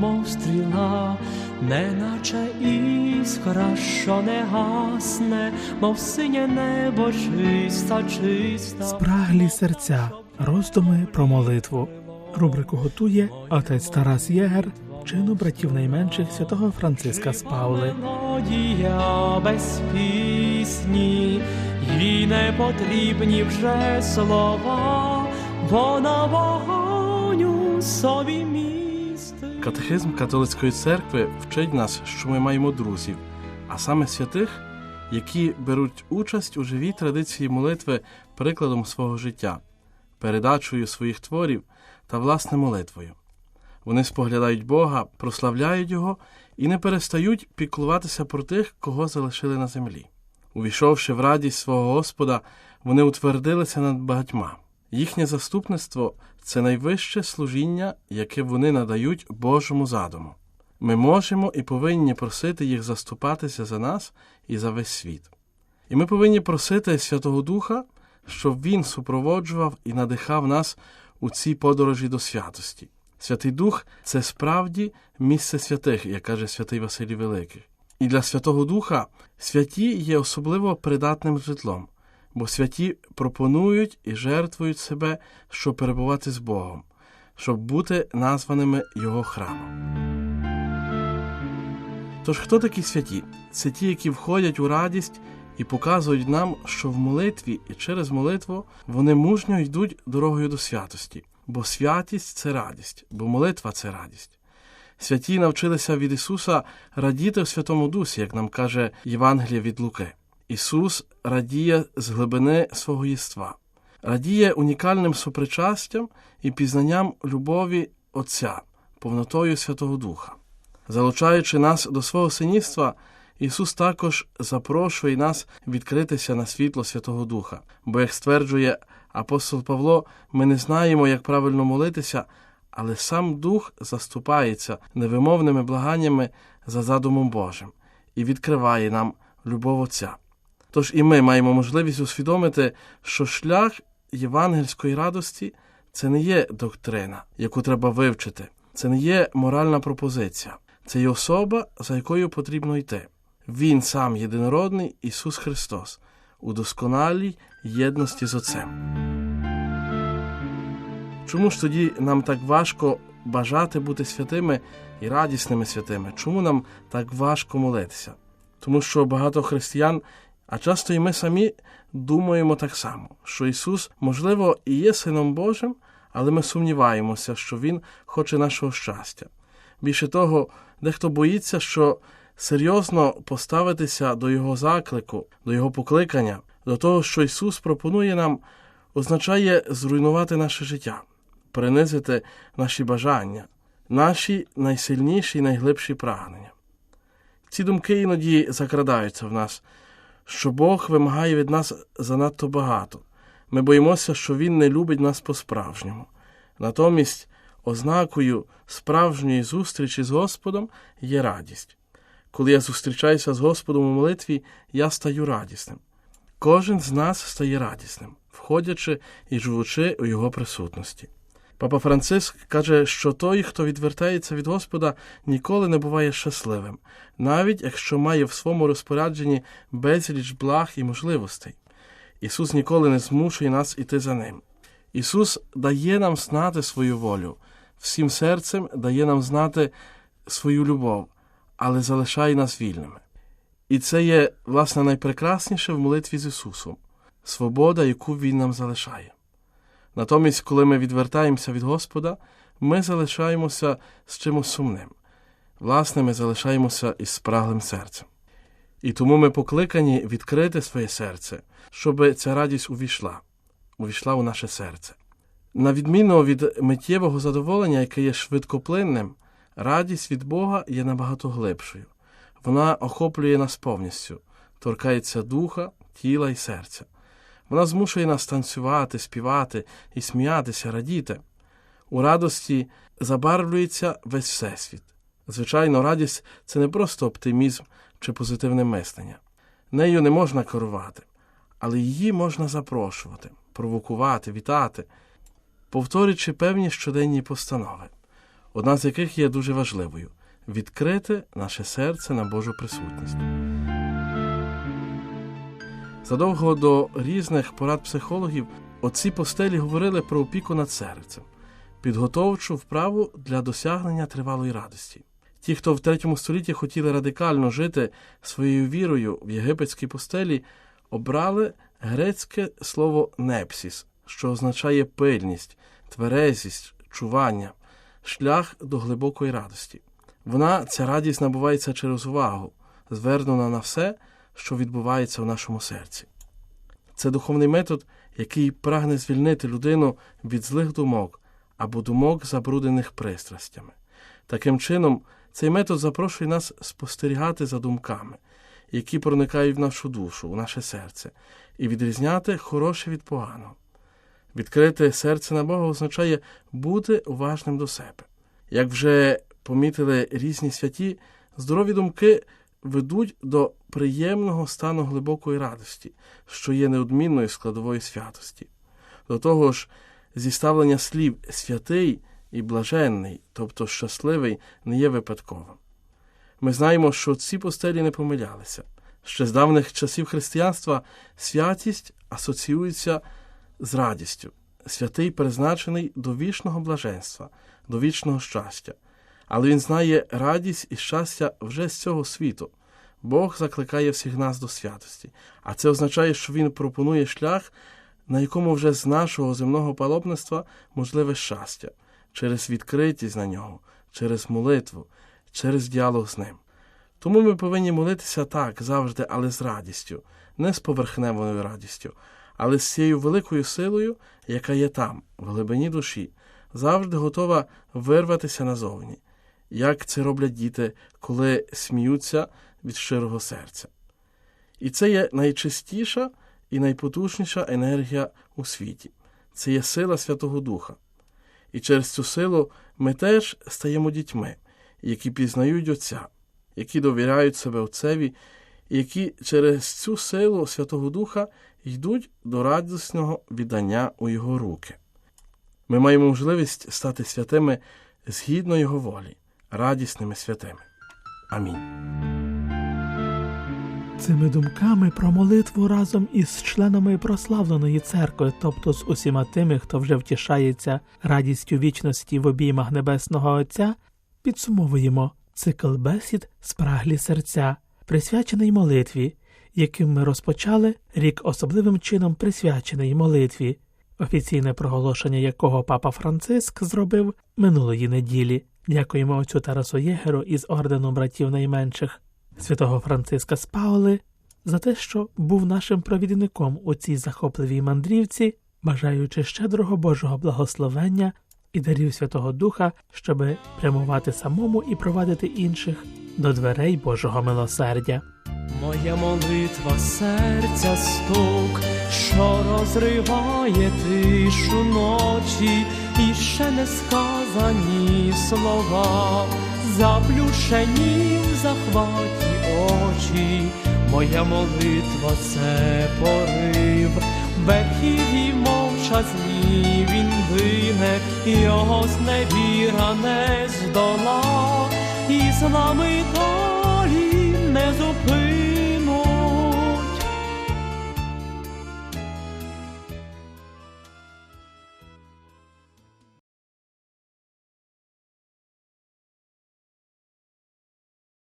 мов стріла, неначе іскра, що не гасне, мов синє небо чиста, чиста. Спраглі серця. Роздуми про молитву. Рубрику готує отець Тарас Єгер, чину братів найменших святого Франциска з Паули. Мелодія без пісні, їй не потрібні вже слова, вона вогонь у собі містить. Катехизм католицької церкви вчить нас, що ми маємо друзів, а саме святих, які беруть участь у живій традиції молитви прикладом свого життя, передачею своїх творів та власне молитвою. Вони споглядають Бога, прославляють Його і не перестають піклуватися про тих, кого залишили на землі. Увійшовши в радість свого Господа, вони утвердилися над багатьма. Їхнє заступництво це найвище служіння, яке вони надають Божому задуму. Ми можемо і повинні просити їх заступатися за нас і за весь світ. І ми повинні просити Святого Духа, щоб Він супроводжував і надихав нас у цій подорожі до святості. Святий Дух це справді місце святих, як каже святий Василій Великий. І для Святого Духа святі є особливо придатним житлом, бо святі пропонують і жертвують себе, щоб перебувати з Богом, щоб бути названими Його храмом. Тож хто такі святі? Це ті, які входять у радість і показують нам, що в молитві і через молитву вони мужньо йдуть дорогою до святості, бо святість це радість, бо молитва це радість. Святі навчилися від Ісуса радіти в Святому Дусі, як нам каже Євангеліє від Луки. Ісус радіє з глибини свого єства, радіє унікальним сопричастям і пізнанням любові Отця, повнотою Святого Духа. Залучаючи нас до свого синівства, Ісус також запрошує нас відкритися на світло Святого Духа, бо, як стверджує апостол Павло, ми не знаємо, як правильно молитися, але сам Дух заступається невимовними благаннями за задумом Божим і відкриває нам любов Отця. Тож і ми маємо можливість усвідомити, що шлях євангельської радості це не є доктрина, яку треба вивчити, це не є моральна пропозиція, це є особа, за якою потрібно йти. Він сам єдинородний Ісус Христос у досконалій єдності з Отцем. Чому ж тоді нам так важко бажати бути святими і радісними святими? Чому нам так важко молитися? Тому що багато християн, а часто і ми самі думаємо так само, що Ісус, можливо, і є Сином Божим, але ми сумніваємося, що Він хоче нашого щастя. Більше того, дехто боїться, що серйозно поставитися до Його заклику, до Його покликання, до того, що Ісус пропонує нам, означає зруйнувати наше життя, принизити наші бажання, наші найсильніші і найглибші прагнення. Ці думки іноді закрадаються в нас, що Бог вимагає від нас занадто багато. Ми боїмося, що Він не любить нас по-справжньому. Натомість, ознакою справжньої зустрічі з Господом є радість. Коли я зустрічаюся з Господом у молитві, я стаю радісним. Кожен з нас стає радісним, входячи і живучи у Його присутності. Папа Франциск каже, що той, хто відвертається від Господа, ніколи не буває щасливим, навіть якщо має в своєму розпорядженні безліч благ і можливостей. Ісус ніколи не змушує нас іти за Ним. Ісус дає нам знати свою волю, всім серцем дає нам знати свою любов, але залишає нас вільними. І це є, власне, найпрекрасніше в молитві з Ісусом свобода, яку Він нам залишає. Натомість, коли ми відвертаємося від Господа, ми залишаємося з чимось сумним. Власне, ми залишаємося із спраглим серцем. І тому ми покликані відкрити своє серце, щоб ця радість увійшла, увійшла у наше серце. На відміну від миттєвого задоволення, яке є швидкоплинним, радість від Бога є набагато глибшою. Вона охоплює нас повністю, торкається духа, тіла і серця. Вона змушує нас танцювати, співати і сміятися, радіти. У радості забарвлюється весь всесвіт. Звичайно, радість це не просто оптимізм чи позитивне мислення. Нею не можна керувати, але її можна запрошувати, провокувати, вітати, повторюючи певні щоденні постанови. одна з яких є дуже важливою відкрити наше серце на Божу присутність. Задовго до різних порад психологів оці постелі говорили про опіку над серцем, підготовчу вправу для досягнення тривалої радості. Ті, хто в третьому столітті хотіли радикально жити своєю вірою в єгипетській постелі, обрали грецьке слово непсіс, що означає пильність, тверезість, чування, шлях до глибокої радості. Вона, ця радість, набувається через увагу, звернена на все, що відбувається в нашому серці. Це духовний метод, який прагне звільнити людину від злих думок або думок, забруднених пристрастями. Таким чином, цей метод запрошує нас спостерігати за думками, які проникають в нашу душу, у наше серце, і відрізняти хороше від поганого. Відкрити серце на Бога означає бути уважним до себе. Як вже помітили різні святі, здорові думки ведуть до приємного стану глибокої радості, що є неодмінною складовою святості. До того ж, зіставлення слів святий і блаженний, тобто щасливий, не є випадковим. Ми знаємо, що ці постелі не помилялися. Ще з давних часів християнства святість асоціюється з радістю. Святий призначений до вічного блаженства, до вічного щастя. Але він знає радість і щастя вже з цього світу. Бог закликає всіх нас до святості, а це означає, що Він пропонує шлях, на якому вже з нашого земного паломництва можливе щастя, через відкритість на нього, через молитву, через діалог з ним. Тому ми повинні молитися так завжди, але з радістю, не з поверхневою радістю, але з цією великою силою, яка є там, в глибині душі, завжди готова вирватися назовні, як це роблять діти, коли сміються від щирого серця. І це є найчистіша і найпотужніша енергія у світі. Це є сила Святого Духа. І через цю силу ми теж стаємо дітьми, які пізнають Отця, які довіряють себе Отцеві, які через цю силу Святого Духа йдуть до радісного віддання у Його руки. Ми маємо можливість стати святими згідно Його волі, радісними святими. Амінь. Цими думками про молитву разом із членами прославленої церкви, тобто з усіма тими, хто вже втішається радістю вічності в обіймах Небесного Отця, підсумовуємо цикл бесід спраглі серця, присвячений молитві, яким ми розпочали рік особливим чином присвячений молитві, офіційне проголошення якого папа Франциск зробив минулої неділі. Дякуємо отцю Тарасу Єгеру із ордену братів найменших святого Франциска з Паули за те, що був нашим провідником у цій захопливій мандрівці, бажаючи щедрого Божого благословення і дарів Святого Духа, щоби прямувати самому і провадити інших до дверей Божого милосердя. Моя молитва серця стук, що розриває тишу ночі, і ще не сказані слова, заплющені в захваті очі. Моя молитва це порив, верхів і мовчазні він вине, його зневіра не здола, і з нами долі не зупинить.